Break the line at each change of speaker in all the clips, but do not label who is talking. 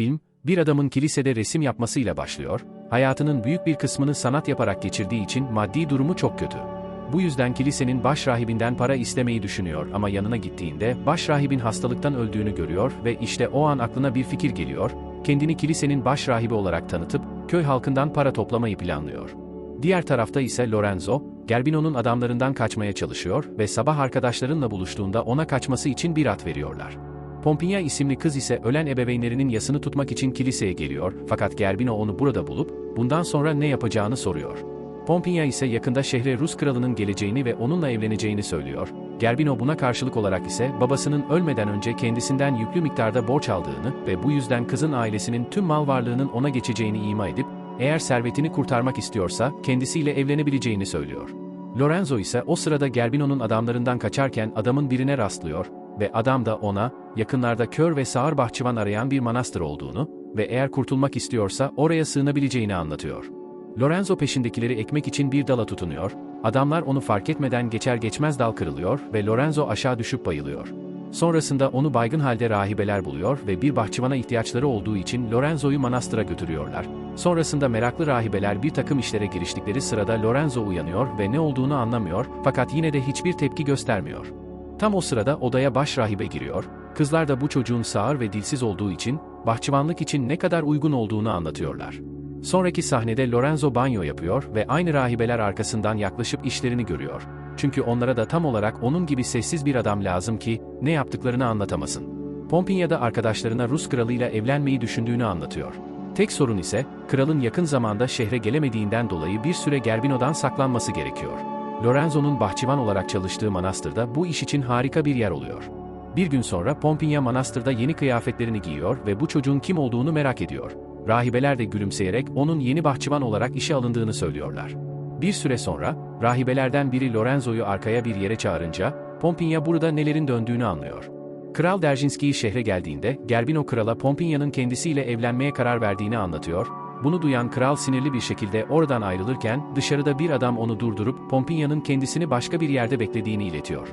Film, bir adamın kilisede resim yapmasıyla başlıyor, hayatının büyük bir kısmını sanat yaparak geçirdiği için maddi durumu çok kötü. Bu yüzden kilisenin baş rahibinden para istemeyi düşünüyor ama yanına gittiğinde baş rahibin hastalıktan öldüğünü görüyor ve işte o an aklına bir fikir geliyor, kendini kilisenin baş rahibi olarak tanıtıp köy halkından para toplamayı planlıyor. Diğer tarafta ise Lorenzo, Gerbino'nun adamlarından kaçmaya çalışıyor ve sabah arkadaşlarınla buluştuğunda ona kaçması için bir at veriyorlar. Pompinya isimli kız ise ölen ebeveynlerinin yasını tutmak için kiliseye geliyor fakat Gerbino onu burada bulup bundan sonra ne yapacağını soruyor. Pompinya ise yakında şehre Rus kralının geleceğini ve onunla evleneceğini söylüyor. Gerbino buna karşılık olarak ise babasının ölmeden önce kendisinden yüklü miktarda borç aldığını ve bu yüzden kızın ailesinin tüm mal varlığının ona geçeceğini ima edip eğer servetini kurtarmak istiyorsa kendisiyle evlenebileceğini söylüyor. Lorenzo ise o sırada Gerbino'nun adamlarından kaçarken adamın birine rastlıyor ve adam da ona, yakınlarda kör ve sağır bahçıvan arayan bir manastır olduğunu ve eğer kurtulmak istiyorsa oraya sığınabileceğini anlatıyor. Lorenzo peşindekileri ekmek için bir dala tutunuyor, adamlar onu fark etmeden geçer geçmez dal kırılıyor ve Lorenzo aşağı düşüp bayılıyor. Sonrasında onu baygın halde rahibeler buluyor ve bir bahçıvana ihtiyaçları olduğu için Lorenzo'yu manastıra götürüyorlar. Sonrasında meraklı rahibeler bir takım işlere giriştikleri sırada Lorenzo uyanıyor ve ne olduğunu anlamıyor fakat yine de hiçbir tepki göstermiyor. Tam o sırada odaya baş rahibe giriyor, kızlar da bu çocuğun sağır ve dilsiz olduğu için, bahçıvanlık için ne kadar uygun olduğunu anlatıyorlar. Sonraki sahnede Lorenzo banyo yapıyor ve aynı rahibeler arkasından yaklaşıp işlerini görüyor. Çünkü onlara da tam olarak onun gibi sessiz bir adam lazım ki, ne yaptıklarını anlatamasın. Pompinya da arkadaşlarına Rus kralıyla evlenmeyi düşündüğünü anlatıyor. Tek sorun ise, kralın yakın zamanda şehre gelemediğinden dolayı bir süre Gerbino'dan saklanması gerekiyor. Lorenzo'nun bahçıvan olarak çalıştığı manastırda bu iş için harika bir yer oluyor. Bir gün sonra Pompinya manastırda yeni kıyafetlerini giyiyor ve bu çocuğun kim olduğunu merak ediyor. Rahibeler de gülümseyerek onun yeni bahçıvan olarak işe alındığını söylüyorlar. Bir süre sonra, rahibelerden biri Lorenzo'yu arkaya bir yere çağırınca, Pompinya burada nelerin döndüğünü anlıyor. Kral Derjinski'yi şehre geldiğinde, Gerbino krala Pompinya'nın kendisiyle evlenmeye karar verdiğini anlatıyor. Bunu duyan kral sinirli bir şekilde oradan ayrılırken, dışarıda bir adam onu durdurup Pompinya'nın kendisini başka bir yerde beklediğini iletiyor.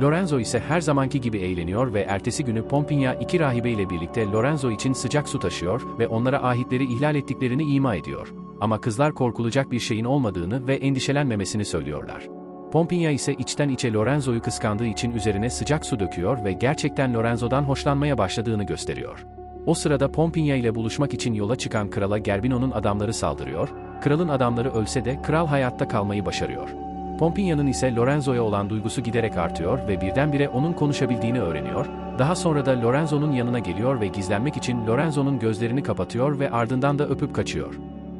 Lorenzo ise her zamanki gibi eğleniyor ve ertesi günü Pompinya iki rahibe ile birlikte Lorenzo için sıcak su taşıyor ve onlara ahitleri ihlal ettiklerini ima ediyor. Ama kızlar korkulacak bir şeyin olmadığını ve endişelenmemesini söylüyorlar. Pompinya ise içten içe Lorenzo'yu kıskandığı için üzerine sıcak su döküyor ve gerçekten Lorenzo'dan hoşlanmaya başladığını gösteriyor. O sırada Pompinya ile buluşmak için yola çıkan krala Gerbino'nun adamları saldırıyor, kralın adamları ölse de kral hayatta kalmayı başarıyor. Pompinya'nın ise Lorenzo'ya olan duygusu giderek artıyor ve birdenbire onun konuşabildiğini öğreniyor, daha sonra da Lorenzo'nun yanına geliyor ve gizlenmek için Lorenzo'nun gözlerini kapatıyor ve ardından da öpüp kaçıyor.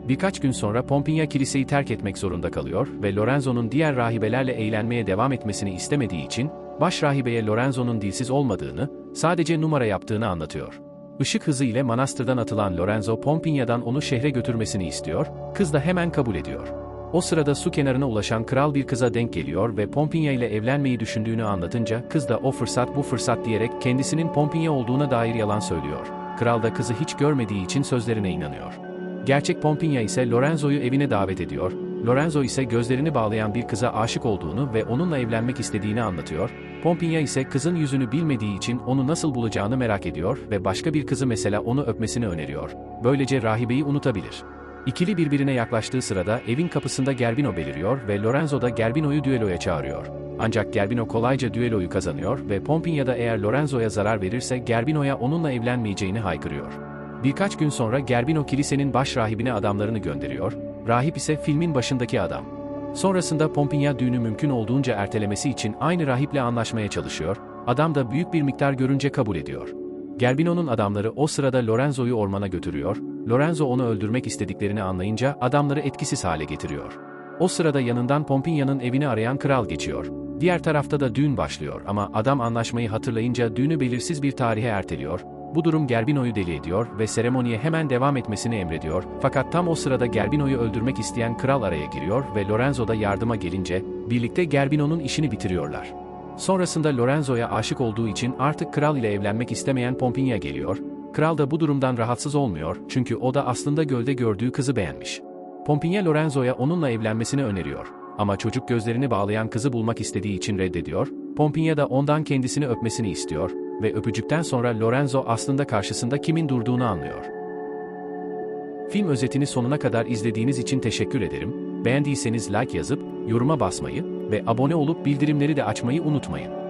Birkaç gün sonra Pompinya kiliseyi terk etmek zorunda kalıyor ve Lorenzo'nun diğer rahibelerle eğlenmeye devam etmesini istemediği için, baş rahibeye Lorenzo'nun dilsiz olmadığını, sadece numara yaptığını anlatıyor. Işık hızı ile manastırdan atılan Lorenzo Pompinya'dan onu şehre götürmesini istiyor, kız da hemen kabul ediyor. O sırada su kenarına ulaşan kral bir kıza denk geliyor ve Pompinya ile evlenmeyi düşündüğünü anlatınca kız da o fırsat bu fırsat diyerek kendisinin Pompinya olduğuna dair yalan söylüyor. Kral da kızı hiç görmediği için sözlerine inanıyor. Gerçek Pompinya ise Lorenzo'yu evine davet ediyor. Lorenzo ise gözlerini bağlayan bir kıza aşık olduğunu ve onunla evlenmek istediğini anlatıyor. Pompinya ise kızın yüzünü bilmediği için onu nasıl bulacağını merak ediyor ve başka bir kızı mesela onu öpmesini öneriyor. Böylece rahibeyi unutabilir. İkili birbirine yaklaştığı sırada evin kapısında Gerbino beliriyor ve Lorenzo da Gerbino'yu düelloya çağırıyor. Ancak Gerbino kolayca düelloyu kazanıyor ve Pompinya da eğer Lorenzo'ya zarar verirse Gerbino'ya onunla evlenmeyeceğini haykırıyor. Birkaç gün sonra Gerbino kilisenin baş rahibine adamlarını gönderiyor, rahip ise filmin başındaki adam. Sonrasında Pompinya düğünü mümkün olduğunca ertelemesi için aynı rahiple anlaşmaya çalışıyor, adam da büyük bir miktar görünce kabul ediyor. Gerbino'nun adamları o sırada Lorenzo'yu ormana götürüyor, Lorenzo onu öldürmek istediklerini anlayınca adamları etkisiz hale getiriyor. O sırada yanından Pompinya'nın evini arayan kral geçiyor. Diğer tarafta da düğün başlıyor ama adam anlaşmayı hatırlayınca düğünü belirsiz bir tarihe erteliyor. Bu durum Gerbino'yu deli ediyor ve seremoniye hemen devam etmesini emrediyor. Fakat tam o sırada Gerbino'yu öldürmek isteyen kral araya giriyor ve Lorenzo da yardıma gelince birlikte Gerbino'nun işini bitiriyorlar. Sonrasında Lorenzo'ya aşık olduğu için artık kral ile evlenmek istemeyen Pompinya geliyor. Kral da bu durumdan rahatsız olmuyor çünkü o da aslında gölde gördüğü kızı beğenmiş. Pompinya Lorenzo'ya onunla evlenmesini öneriyor. Ama çocuk gözlerini bağlayan kızı bulmak istediği için reddediyor. Pompinya da ondan kendisini öpmesini istiyor. Ve öpücükten sonra Lorenzo aslında karşısında kimin durduğunu anlıyor. Film özetini sonuna kadar izlediğiniz için teşekkür ederim. Beğendiyseniz like yazıp, yoruma basmayı ve abone olup bildirimleri de açmayı unutmayın.